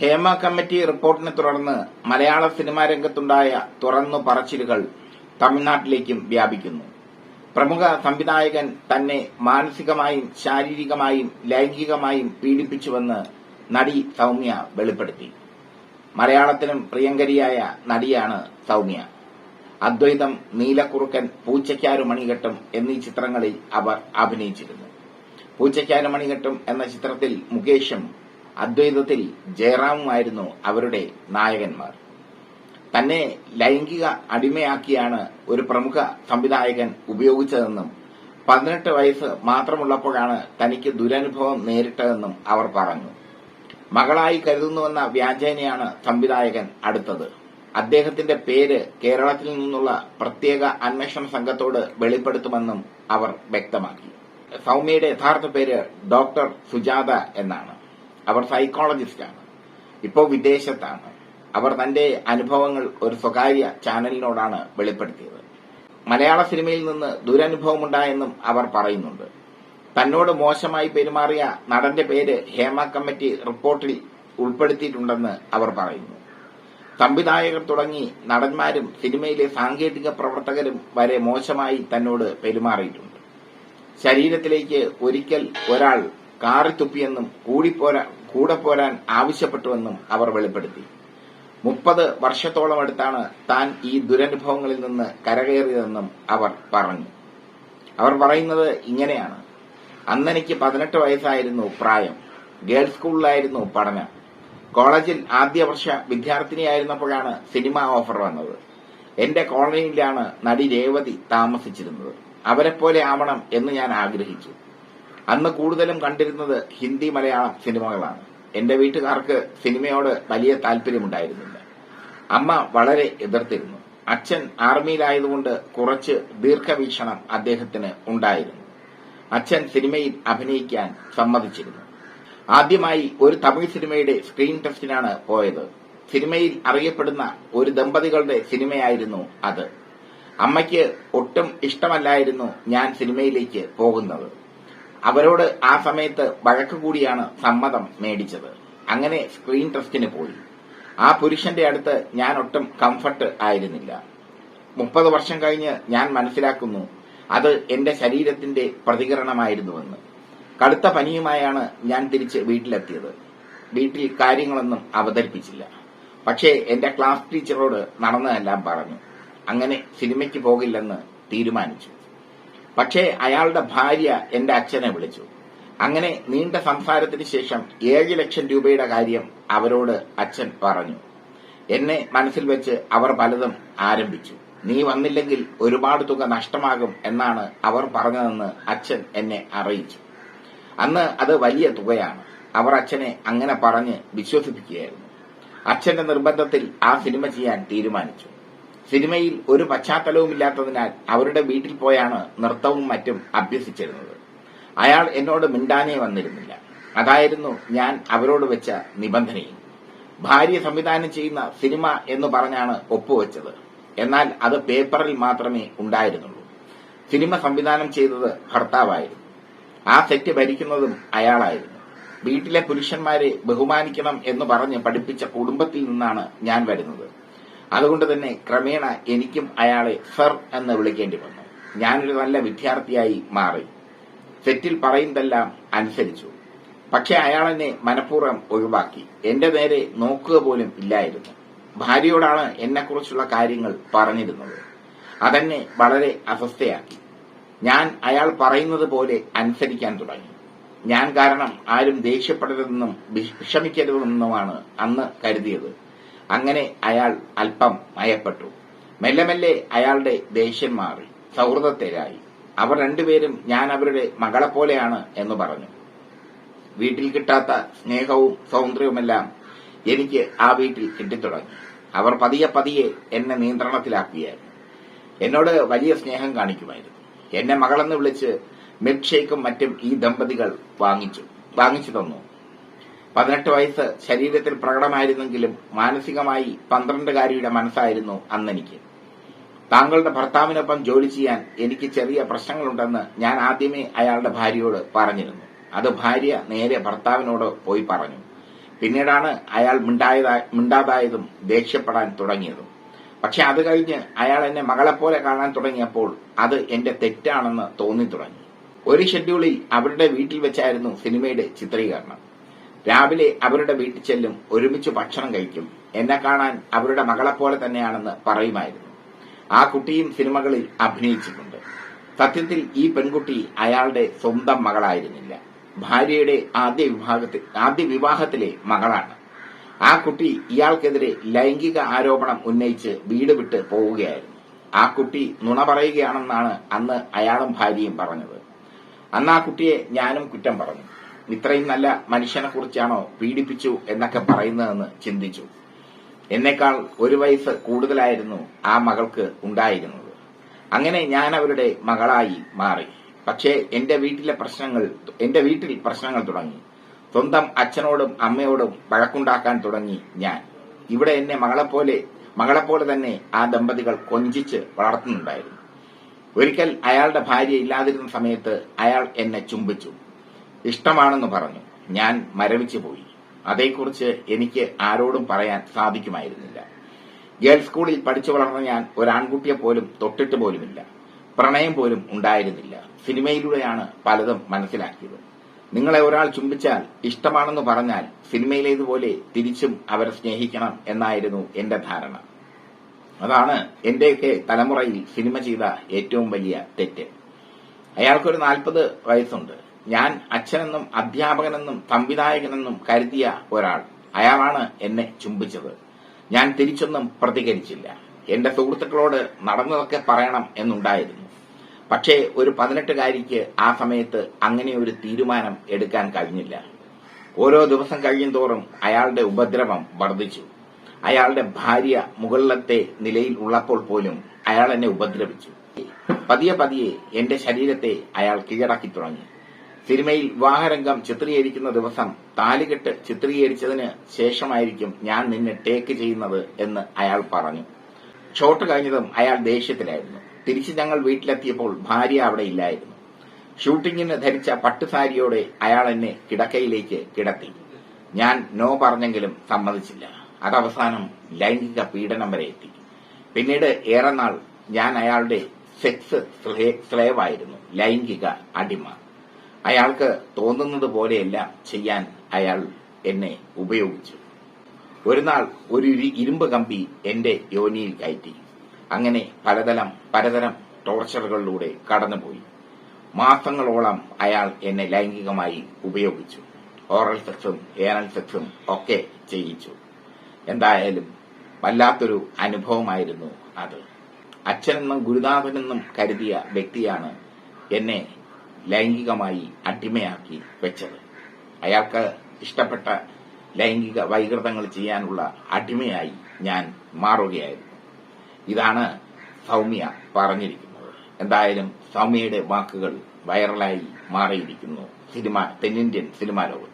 Hema committee റിപ്പോർട്ടിനെ തുടർന്ന് മലയാള cinema രംഗത്തുണ്ടായ തുറന്നു പറച്ചിലുകൾ തമിഴ്നാട്ടിലേക്കും വ്യാപിക്കുന്നു. പ്രമുഖ സംവിധായകൻ തന്നെ മാനസികമായും ശാരീരികമായും ലൈംഗികമായും പീഡിപ്പിച്ചുവെന്ന് നടി സൌമ്യ വെളിപ്പെടുത്തി. മലയാളത്തിനും പ്രിയങ്കരിയായ നടിയാണ് സൌമ്യ. അദ്വൈതം നീലക്കുറുക്കൻ പൂച്ചയ്ക്കാരു മണികെട്ടും എന്നീ ചിത്രങ്ങളിൽ അവർ അഭിനയിച്ചിരുന്നു. പൂച്ചയ്ക്കാരു മണികെട്ടും എന്ന ചിത്രത്തിൽ മുകേഷും അദ്വൈതത്തിൽ ജയറാമുമായിരുന്നു അവരുടെ നായകന്മാർ. തന്നെ ലൈംഗിക അടിമയാക്കിയാണ് ഒരു പ്രമുഖ സംവിധായകൻ ഉപയോഗിച്ചതെന്നും പതിനെട്ട് വയസ്സ് മാത്രമുള്ളപ്പോഴാണ് തനിക്ക് ദുരനുഭവം നേരിട്ടതെന്നും അവർ പറഞ്ഞു. മകളായി കരുതുന്നുവെന്ന വ്യാജേനയാണ് സംവിധായകൻ അടുത്തത്. അദ്ദേഹത്തിന്റെ പേര് കേരളത്തിൽ നിന്നുള്ള പ്രത്യേക അന്വേഷണ സംഘത്തോട് വെളിപ്പെടുത്തുമെന്നും അവർ വ്യക്തമാക്കി. സൗമ്യയുടെ യഥാർത്ഥ പേര് ഡോക്ടർ സുജാത എന്നാണ്. അവർ സൈക്കോളജിസ്റ്റാണ്. ഇപ്പോൾ വിദേശത്താണ്. അവർ തന്റെ അനുഭവങ്ങൾ ഒരു സ്വകാര്യ ചാനലിനോടാണ് വെളിപ്പെടുത്തിയത്. മലയാള സിനിമയിൽ നിന്ന് ദുരനുഭവമുണ്ടായെന്നും അവർ പറയുന്നുണ്ട്. തന്നോട് മോശമായി പെരുമാറിയ നടന്റെ പേര് ഹേമ കമ്മിറ്റി റിപ്പോർട്ടിൽ ഉൾപ്പെടുത്തിയിട്ടുണ്ടെന്ന് അവർ പറയുന്നു. സംവിധായകർ തുടങ്ങി നടന്മാരും സിനിമയിലെ സാങ്കേതിക പ്രവർത്തകരും വരെ മോശമായി തന്നോട് പെരുമാറിയിട്ടുണ്ട്. ശരീരത്തിലേക്ക് ഒരിക്കൽ ഒരാൾ കാറിത്തുപ്പിയെന്നും കൂടിപ്പോരാ കൂടെ പോരാൻ ആവശ്യപ്പെട്ടുവെന്നും അവർ വെളിപ്പെടുത്തി. മുപ്പത് വർഷത്തോളം അടുത്താണ് താൻ ഈ ദുരനുഭവങ്ങളിൽ നിന്ന് കരകയറിയതെന്നും അവർ പറഞ്ഞു. അവർ പറയുന്നത് ഇങ്ങനെയാണ്. അന്നെനിക്ക് പതിനെട്ട് വയസ്സായിരുന്നു പ്രായം. ഗേൾസ് സ്കൂളിലായിരുന്നു പഠനം. കോളേജിൽ ആദ്യ വർഷ വിദ്യാർത്ഥിനിയായിരുന്നപ്പോഴാണ് സിനിമ ഓഫർ വന്നത്. എന്റെ കോളനിയിലാണ് നടി രേവതി താമസിച്ചിരുന്നത്. അവരെപ്പോലെ ആവണം എന്ന് ഞാൻ ആഗ്രഹിച്ചു. അന്ന് കൂടുതലും കണ്ടിരുന്നത് ഹിന്ദി മലയാളം സിനിമകളാണ്. എന്റെ വീട്ടുകാർക്ക് സിനിമയോട് വലിയ താല്പര്യമുണ്ടായിരുന്നില്ല. അമ്മ വളരെ എതിർത്തിരുന്നു. അച്ഛൻ ആർമിയിലായതുകൊണ്ട് കുറച്ച് ദീർഘവീക്ഷണം അദ്ദേഹത്തിന് ഉണ്ടായിരുന്നു. അച്ഛൻ സിനിമയിൽ അഭിനയിക്കാൻ സമ്മതിച്ചിരുന്നു. ആദ്യമായി ഒരു തമിഴ് സിനിമയുടെ സ്ക്രീൻ ടെസ്റ്റിനാണ് പോയത്. സിനിമയിൽ അറിയപ്പെടുന്ന ഒരു ദമ്പതികളുടെ സിനിമയായിരുന്നു അത്. അമ്മയ്ക്ക് ഒട്ടും ഇഷ്ടമല്ലായിരുന്നു ഞാൻ സിനിമയിലേക്ക് പോകുന്നത്. അവരോട് ആ സമയത്ത് വഴക്ക് കൂടിയാണ് സമ്മതം മേടിച്ചത്. അങ്ങനെ സ്ക്രീൻ ടെസ്റ്റിന് പോയി. ആ പുരുഷന്റെ അടുത്ത് ഞാൻ ഒട്ടും കംഫർട്ട് ആയിരുന്നില്ല. മുപ്പത് വർഷം കഴിഞ്ഞ് ഞാൻ മനസ്സിലാക്കുന്നു അത് എന്റെ ശരീരത്തിന്റെ പ്രതികരണമായിരുന്നുവെന്ന്. കടുത്ത പനിയുമായാണ് ഞാൻ തിരിച്ച് വീട്ടിലെത്തിയത്. വീട്ടിൽ കാര്യങ്ങളൊന്നും അവതരിപ്പിച്ചില്ല. പക്ഷേ എന്റെ ക്ലാസ് ടീച്ചറോട് നടന്നതെല്ലാം പറഞ്ഞു. അങ്ങനെ സിനിമയ്ക്ക് പോകില്ലെന്ന് തീരുമാനിച്ചു. പക്ഷേ അയാളുടെ ഭാര്യ എന്റെ അച്ഛനെ വിളിച്ചു. അങ്ങനെ നീണ്ട സംസാരത്തിന് ശേഷം ഏഴ് ലക്ഷം രൂപയുടെ കാര്യം അവരോട് അച്ഛൻ പറഞ്ഞു. എന്നെ മനസ്സിൽ വെച്ച് അവർ പലതും ആരംഭിച്ചു. നീ വന്നില്ലെങ്കിൽ ഒരുപാട് തുക നഷ്ടമാകും എന്നാണ് അവർ പറഞ്ഞതെന്ന് അച്ഛൻ എന്നെ അറിയിച്ചു. അന്ന് അത് വലിയ തുകയാണ്. അവർ അച്ഛനെ അങ്ങനെ പറഞ്ഞ് വിശ്വസിപ്പിക്കുകയായിരുന്നു. അച്ഛന്റെ നിർബന്ധത്തിൽ ആ സിനിമ ചെയ്യാൻ തീരുമാനിച്ചു. സിനിമയിൽ ഒരു പശ്ചാത്തലവും ഇല്ലാത്തതിനാൽ അവരുടെ വീട്ടിൽ പോയാണ് നൃത്തവും മറ്റും അഭ്യസിച്ചിരുന്നത്. അയാൾ എന്നോട് മിണ്ടാനേ വന്നിരുന്നില്ല. അതായിരുന്നു ഞാൻ അവരോട് വെച്ച നിബന്ധനയും. ഭാര്യ സംവിധാനം ചെയ്യുന്ന സിനിമ എന്ന് പറഞ്ഞാണ് ഒപ്പുവെച്ചത്. എന്നാൽ അത് പേപ്പറിൽ മാത്രമേ ഉണ്ടായിരുന്നുള്ളൂ. സിനിമ സംവിധാനം ചെയ്തത് ഭർത്താവായിരുന്നു. ആ സെറ്റ് ഭരിക്കുന്നതും അയാളായിരുന്നു. വീട്ടിലെ പുരുഷന്മാരെ ബഹുമാനിക്കണം എന്ന് പറഞ്ഞ് പഠിപ്പിച്ച കുടുംബത്തിൽ നിന്നാണ് ഞാൻ വരുന്നത്. അതുകൊണ്ട് തന്നെ ക്രമേണ എനിക്കും അയാളെ സർ എന്ന് വിളിക്കേണ്ടി വന്നു. ഞാനൊരു നല്ല വിദ്യാർത്ഥിയായി മാറി. സെറ്റിൽ പറയുന്നതെല്ലാം അനുസരിച്ചു. പക്ഷെ അയാളെന്നെ മനഃപൂർവം ഒഴിവാക്കി. എന്റെ നേരെ നോക്കുക പോലും ഇല്ലായിരുന്നു. ഭാര്യയോടാണ് എന്നെക്കുറിച്ചുള്ള കാര്യങ്ങൾ പറഞ്ഞിരുന്നത്. അതെന്നെ വളരെ അസ്വസ്ഥയാക്കി. ഞാൻ അയാൾ പറയുന്നത് പോലെ അനുസരിക്കാൻ തുടങ്ങി. ഞാൻ കാരണം ആരും ദേഷ്യപ്പെടരുതെന്നും വിഷമിക്കരുതെന്നുമാണ് അന്ന് കരുതിയത്. അങ്ങനെ അയാൾ അല്പം മയപ്പെട്ടു മെല്ലെ മെല്ലെ അയാളുടെ ദേഷ്യം മാറി. സൗഹൃദത്തിലായി അവർ രണ്ടുപേരും ഞാൻ അവരുടെ മകളെ പോലെയാണ് എന്ന് പറഞ്ഞു. വീട്ടിൽ കിട്ടാത്ത സ്നേഹവും സൗന്ദര്യവുമെല്ലാം എനിക്ക് ആ വീട്ടിൽ കിട്ടിത്തുടങ്ങി. അവർ പതിയെ പതിയെ എന്നെ നിയന്ത്രണത്തിലാക്കുകയായിരുന്നു. എന്നോട് വലിയ സ്നേഹം കാണിക്കുമായിരുന്നു. എന്നെ മകളെന്ന് വിളിച്ച് മിൽക്ക് ഷേക്കും മറ്റും ഈ ദമ്പതികൾ വാങ്ങിച്ചു. വാങ്ങിച്ചു തന്നു. പതിനെട്ട് വയസ്സ് ശരീരത്തിൽ പ്രകടമായിരുന്നെങ്കിലും മാനസികമായി പന്ത്രണ്ടുകാരിയുടെ മനസ്സായിരുന്നു അന്നെനിക്ക്. താങ്കളുടെ ഭർത്താവിനൊപ്പം ജോലി ചെയ്യാൻ എനിക്ക് ചെറിയ പ്രശ്നങ്ങളുണ്ടെന്ന് ഞാൻ ആദ്യമേ അയാളുടെ ഭാര്യയോട് പറഞ്ഞിരുന്നു. അത് ഭാര്യ നേരെ ഭർത്താവിനോട് പോയി പറഞ്ഞു. പിന്നീടാണ് അയാൾ മിണ്ടാതായതും ദേഷ്യപ്പെടാൻ തുടങ്ങിയതും. പക്ഷെ അത് കഴിഞ്ഞ് അയാൾ എന്നെ മകളെപ്പോലെ കാണാൻ തുടങ്ങിയപ്പോൾ അത് എന്റെ തെറ്റാണെന്ന് തോന്നി തുടങ്ങി. ഒരു ഷെഡ്യൂളിൽ അവരുടെ വീട്ടിൽ വെച്ചായിരുന്നു സിനിമയുടെ ചിത്രീകരണം. രാവിലെ അവരുടെ വീട്ടിൽ ചെല്ലും ഒരുമിച്ച് ഭക്ഷണം കഴിക്കും. എന്നെ കാണാൻ അവരുടെ മകളെപ്പോലെ തന്നെയാണെന്ന് പറയുമായിരുന്നു. ആ കുട്ടിയും സിനിമകളിൽ അഭിനയിച്ചിട്ടുണ്ട്. സത്യത്തിൽ ഈ പെൺകുട്ടി അയാളുടെ സ്വന്തം മകളായിരുന്നില്ല. ഭാര്യയുടെ ആദ്യ വിഭാഗത്തിൽ ആദ്യ വിവാഹത്തിലെ മകളാണ്. ആ കുട്ടി ഇയാൾക്കെതിരെ ലൈംഗിക ആരോപണം ഉന്നയിച്ച് വീട് വിട്ട് പോവുകയായിരുന്നു. ആ കുട്ടി നുണ പറയുകയാണെന്നാണ് അന്ന് അയാളും ഭാര്യയും പറഞ്ഞത്. അന്ന് ആ കുട്ടിയെ ഞാനും കുറ്റം പറഞ്ഞു. ഇത്രയും നല്ല മനുഷ്യനെ കുറിച്ചാണോ പീഡിപ്പിച്ചു എന്നൊക്കെ പറയുന്നതെന്ന് ചിന്തിച്ചു. എന്നേക്കാൾ ഒരു വയസ്സ് കൂടുതലായിരുന്നു ആ മകൾക്ക് ഉണ്ടായിരുന്നത്. അങ്ങനെ ഞാൻ അവരുടെ മകളായി മാറി. പക്ഷേ എന്റെ വീട്ടിലെ പ്രശ്നങ്ങൾ എന്റെ വീട്ടിൽ പ്രശ്നങ്ങൾ തുടങ്ങി. സ്വന്തം അച്ഛനോടും അമ്മയോടും വഴക്കുണ്ടാക്കാൻ തുടങ്ങി ഞാൻ. ഇവിടെ എന്നെ മകളെപ്പോലെ മകളെപ്പോലെ തന്നെ ആ ദമ്പതികൾ കൊഞ്ചിച്ച് വളർത്തുന്നുണ്ടായിരുന്നു. ഒരിക്കൽ അയാളുടെ ഭാര്യ ഇല്ലാതിരുന്ന സമയത്ത് അയാൾ എന്നെ ചുംബിച്ചു. ഇഷ്ടമാണെന്ന് പറഞ്ഞു. ഞാൻ മരവിച്ചു പോയി. അതേക്കുറിച്ച് എനിക്ക് ആരോടും പറയാൻ സാധിക്കുമായിരുന്നില്ല. ഗേൾസ് സ്കൂളിൽ പഠിച്ചു വളർന്ന ഞാൻ ഒരാൺകുട്ടിയെ പോലും തൊട്ടിട്ട് പോലുമില്ല. പ്രണയം പോലും ഉണ്ടായിരുന്നില്ല. സിനിമയിലൂടെയാണ് പലതും മനസ്സിലാക്കിയത്. നിങ്ങളെ ഒരാൾ ചുംബിച്ചാൽ ഇഷ്ടമാണെന്ന് പറഞ്ഞാൽ സിനിമയിലേതുപോലെ തിരിച്ചും അവരെ സ്നേഹിക്കണം എന്നായിരുന്നു എന്റെ ധാരണ. അതാണ് എന്റെയൊക്കെ തലമുറയിൽ സിനിമ ചെയ്ത ഏറ്റവും വലിയ തെറ്റ്. അയാൾക്കൊരു നാൽപ്പത് വയസ്സുണ്ട്. ഞാൻ അച്ഛനെന്നും അധ്യാപകനെന്നും സംവിധായകനെന്നും കരുതിയ ഒരാൾ. അയാളാണ് എന്നെ ചുംബിച്ചത്. ഞാൻ തിരിച്ചൊന്നും പ്രതികരിച്ചില്ല. എന്റെ സുഹൃത്തുക്കളോട് നടന്നതൊക്കെ പറയണം എന്നുണ്ടായിരുന്നു. പക്ഷേ ഒരു പതിനെട്ടുകാരിക്ക് ആ സമയത്ത് അങ്ങനെ ഒരു തീരുമാനം എടുക്കാൻ കഴിഞ്ഞില്ല. ഓരോ ദിവസം കഴിയും തോറും അയാളുടെ ഉപദ്രവം വർദ്ധിച്ചു. അയാളുടെ ഭാര്യ മുകളിലത്തെ നിലയിൽ ഉള്ളപ്പോൾ പോലും അയാൾ എന്നെ ഉപദ്രവിച്ചു. പതിയെ പതിയെ എന്റെ ശരീരത്തെ അയാൾ കീഴടക്കി തുടങ്ങി. സിനിമയിൽ വിവാഹരംഗം ചിത്രീകരിക്കുന്ന ദിവസം താലികെട്ട് ചിത്രീകരിച്ചതിന് ശേഷമായിരിക്കും ഞാൻ നിന്നെ ടേക്ക് ചെയ്യുന്നത് എന്ന് അയാൾ പറഞ്ഞു. ഷോട്ട് കഴിഞ്ഞതും അയാൾ ദേഷ്യത്തിലായിരുന്നു. തിരിച്ച് ഞങ്ങൾ വീട്ടിലെത്തിയപ്പോൾ ഭാര്യ അവിടെ ഇല്ലായിരുന്നു. ഷൂട്ടിങ്ങിന് ധരിച്ച പട്ടുസാരിയോടെ അയാൾ എന്നെ കിടക്കയിലേക്ക് കിടത്തി. ഞാൻ നോ പറഞ്ഞെങ്കിലും സമ്മതിച്ചില്ല. അതവസാനം ലൈംഗിക പീഡനം വരെ എത്തി. പിന്നീട് ഏറെ നാൾ ഞാൻ അയാളുടെ സെക്സ് സ്ലേവായിരുന്നു ലൈംഗിക അടിമ. അയാൾക്ക് തോന്നുന്നത് പോലെയെല്ലാം ചെയ്യാൻ അയാൾ എന്നെ ഉപയോഗിച്ചു. ഒരു നാൾ ഒരു ഇരി- ഇരുമ്പ് കമ്പി എന്റെ യോനിയിൽ കയറ്റി. അങ്ങനെ പലതരം പലതരം ടോർച്ചറുകളിലൂടെ കടന്നുപോയി. മാസങ്ങളോളം അയാൾ എന്നെ ലൈംഗികമായി ഉപയോഗിച്ചു. ഓറൽ സെക്സും ഏറൽ സെക്സും ഒക്കെ ചെയ്യിച്ചു. എന്തായാലും വല്ലാത്തൊരു അനുഭവമായിരുന്നു അത്. അച്ഛനെന്നും ഗുരുനാഥനെന്നും കരുതിയ വ്യക്തിയാണ് എന്നെ ലൈംഗികമായി അടിമയാക്കി വെച്ചത്. അയാൾക്ക് ഇഷ്ടപ്പെട്ട ലൈംഗിക വൈകൃതങ്ങൾ ചെയ്യാനുള്ള അടിമയായി ഞാൻ മാറുകയായിരുന്നു. ഇതാണ് സൗമ്യ പറഞ്ഞിരിക്കുന്നത്. എന്തായാലും സൗമ്യയുടെ വാക്കുകൾ വൈറലായി മാറിയിരിക്കുന്നു. സിനിമ തെന്നിന്ത്യൻ സിനിമാ ലോകത്ത്.